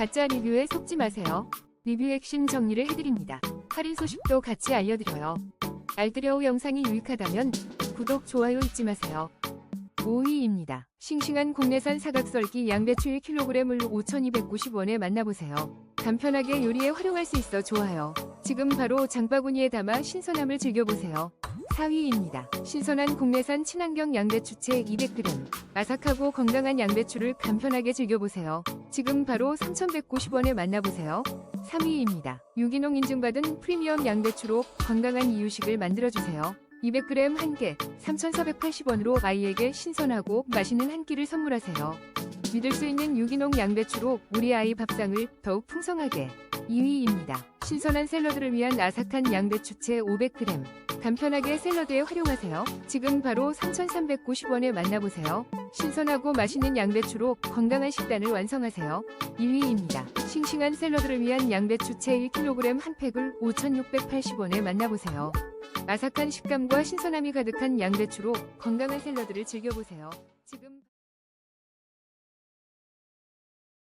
가짜 리뷰에 속지 마세요. 리뷰 핵심 정리를 해드립니다. 할인 소식도 같이 알려드려요. 알뜰여우 영상이 유익하다면 구독, 좋아요 잊지 마세요. 5위입니다. 싱싱한 국내산 사각썰기 양배추 1kg을 5,290원에 만나보세요. 간편하게 요리에 활용할 수 있어 좋아요. 지금 바로 장바구니에 담아 신선함을 즐겨보세요. 4위입니다. 신선한 국내산 친환경 양배추채 200g. 아삭하고 건강한 양배추를 간편하게 즐겨보세요. 지금 바로 3,190원에 만나보세요. 3위입니다. 유기농 인증받은 프리미엄 양배추로 건강한 이유식을 만들어주세요. 200g 한 개, 3,480원으로 아이에게 신선하고 맛있는 한 끼를 선물하세요. 믿을 수 있는 유기농 양배추로 우리 아이 밥상을 더욱 풍성하게. 2위입니다. 신선한 샐러드를 위한 아삭한 양배추채 500g. 간편하게 샐러드에 활용하세요. 지금 바로 3,390원에 만나보세요. 신선하고 맛있는 양배추로 건강한 식단을 완성하세요. 1위입니다. 싱싱한 샐러드를 위한 양배추채 1kg 한 팩을 5,680원에 만나보세요. 아삭한 식감과 신선함이 가득한 양배추로 건강한 샐러드를 즐겨보세요. 지금